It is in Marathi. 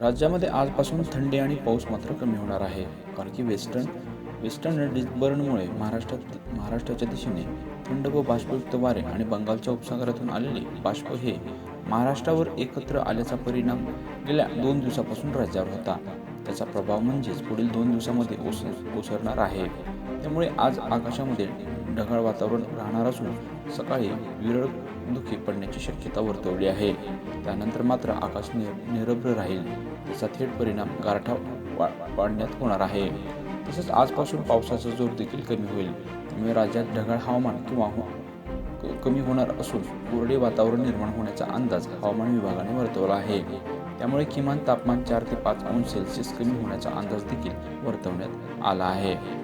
राज्यामध्ये आजपासून थंडी आणि पाऊस मात्र कमी होणार आहे. कारण की वेस्टर्न वेस्टर्न डिस्बर्नमुळे महाराष्ट्रात महाराष्ट्राच्या दिशेने थंड व बाष्पयुक्त वारे आणि बंगालच्या उपसागरातून आलेले बाष्प हे महाराष्ट्रावर एकत्र आल्याचा परिणाम गेल्या दोन दिवसापासून राज्यावर होता. त्याचा प्रभाव म्हणजेच पुढील दोन दिवसामध्ये ओस उसरणार आहे. त्यामुळे आज आकाशामध्ये ढगाळ वातावरण राहणार असून सकाळी विरळ धुके पडण्याची शक्यता वर्तवली आहे. त्यानंतर मात्र आकाश नि निरभ्र राहील. त्याचा थेट परिणाम गारठा वा वाढण्यात होणार आहे. तसेच आजपासून पावसाचा जोर देखील कमी होईल. त्यामुळे राज्यात ढगाळ हवामान किंवा हो-, क- कमी होणार असून कोरडे वातावरण निर्माण होण्याचा अंदाज हवामान विभागाने वर्तवला आहे. त्यामुळे किमान तापमान चार ते पाच अंश सेल्सिअस कमी होण्याचा अंदाज देखील वर्तवण्यात आला आहे.